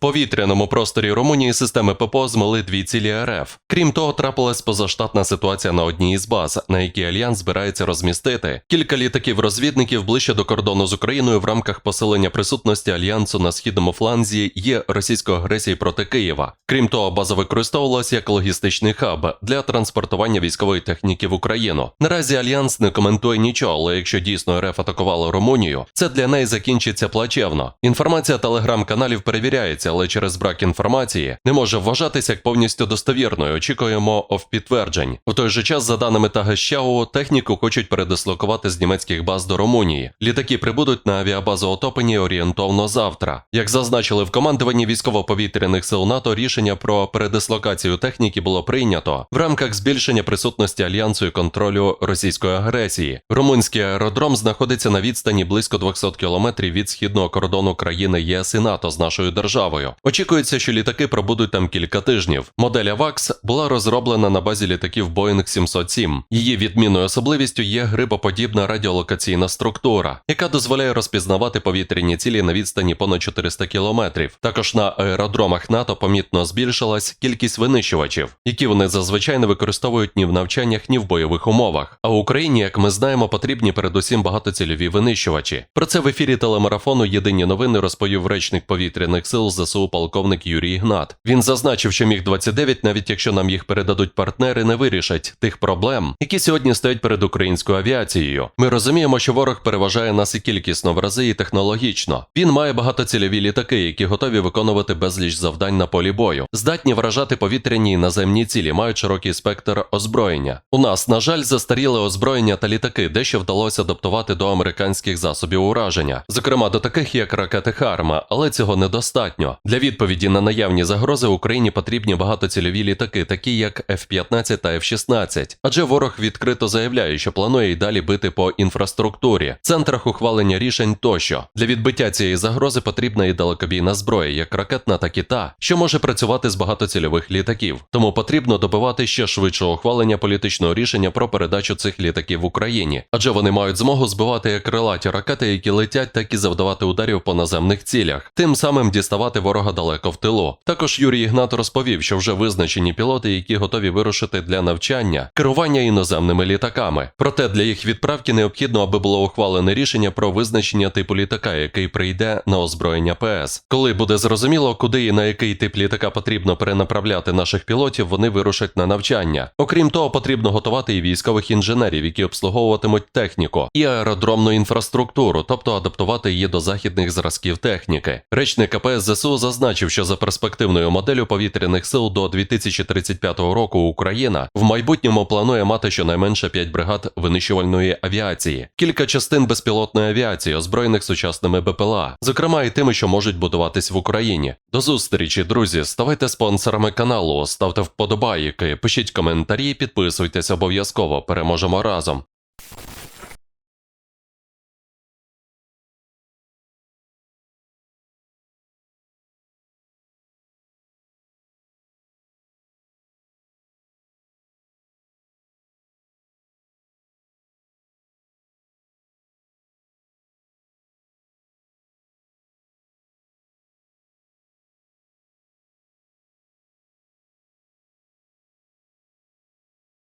Повітряному просторі Румунії системи ППО змили дві цілі РФ. Крім того, трапилась позаштатна ситуація на одній із баз, на якій альянс збирається розмістити кілька літаків-розвідників ближче до кордону з Україною в рамках посилення присутності альянсу на східному фланзі є російської агресії проти Києва. Крім того, база використовувалася як логістичний хаб для транспортування військової техніки в Україну. Наразі альянс не коментує нічого, але якщо дійсно РФ атакувала Румунію, це для неї закінчиться плачевно. Інформація телеграм-каналів перевіряється, але через брак інформації не може вважатися як повністю достовірною. Очікуємо підтверджень. У той же час, за даними Тагещау, техніку хочуть передислокувати з німецьких баз до Румунії. Літаки прибудуть на авіабазу Отопені орієнтовно завтра. Як зазначили в командуванні військово-повітряних сил НАТО, рішення про передислокацію техніки було прийнято в рамках збільшення присутності альянсу і контролю російської агресії. Румунський аеродром знаходиться на відстані близько 200 кілометрів від східного кордону країни ЄС і НАТО з нашою державою. Очікується, що літаки пробудуть там кілька тижнів. Модель AVAX була розроблена на базі літаків Boeing 707. Її відмінною особливістю є грибоподібна радіолокаційна структура, яка дозволяє розпізнавати повітряні цілі на відстані понад 400 кілометрів. Також на аеродромах НАТО помітно збільшилась кількість винищувачів, які вони зазвичай не використовують ні в навчаннях, ні в бойових умовах. А Україні, як ми знаємо, потрібні передусім багатоцільові винищувачі. Про це в ефірі телемарафону Єдині новини розповів речник повітряних сил ЗСУ полковник Юрій Ігнат. Він зазначив, що міг 29 навіть якщо нам їх передадуть партнери, не вирішать тих проблем, які сьогодні стоять перед українською авіацією. Ми розуміємо, що ворог переважає нас і кількісно в рази, і технологічно. Він має багатоцільові літаки, які готові виконувати безліч завдань на полі бою, здатні вражати повітряні і наземні цілі, мають широкий спектр озброєння. У нас, на жаль, застаріли озброєння та літаки, дещо вдалося адаптувати до американських засобів ураження, зокрема до таких як ракети Харма, але цього недостатньо. Для відповіді на наявні загрози Україні потрібні багатоцільові літаки, такі як F-15 та F-16. Адже ворог відкрито заявляє, що планує й далі бити по інфраструктурі, центрах ухвалення рішень тощо. Для відбиття цієї загрози потрібна і далекобійна зброя, як ракетна, так і та, що може працювати з багатоцільових літаків. Тому потрібно добивати ще швидшого ухвалення політичного рішення про передачу цих літаків в Україні, адже вони мають змогу збивати як крилаті ракети, які летять, так і завдавати ударів по наземних цілях, тим самим діставати ворога далеко в тилу. Також Юрій Ігнат розповів, що вже визначені пілоти, які готові вирушити для навчання, керування іноземними літаками. Проте для їх відправки необхідно, аби було ухвалене рішення про визначення типу літака, який прийде на озброєння ПС. Коли буде зрозуміло, куди і на який тип літака потрібно перенаправляти наших пілотів, вони вирушать на навчання. Окрім того, потрібно готувати і військових інженерів, які обслуговуватимуть техніку, і аеродромну інфраструктуру, тобто адаптувати її до західних зразків техніки. Речник КПС ЗСУ зазначив, що за перспективною моделлю повітряних сил до 2035 року Україна в майбутньому планує мати щонайменше 5 бригад винищувальної авіації, кілька частин безпілотної авіації, озброєних сучасними БПЛА, зокрема і тими, що можуть будуватись в Україні. До зустрічі, друзі. Ставайте спонсорами каналу, ставте вподобайки, пишіть коментарі, підписуйтесь обов'язково. Переможемо разом.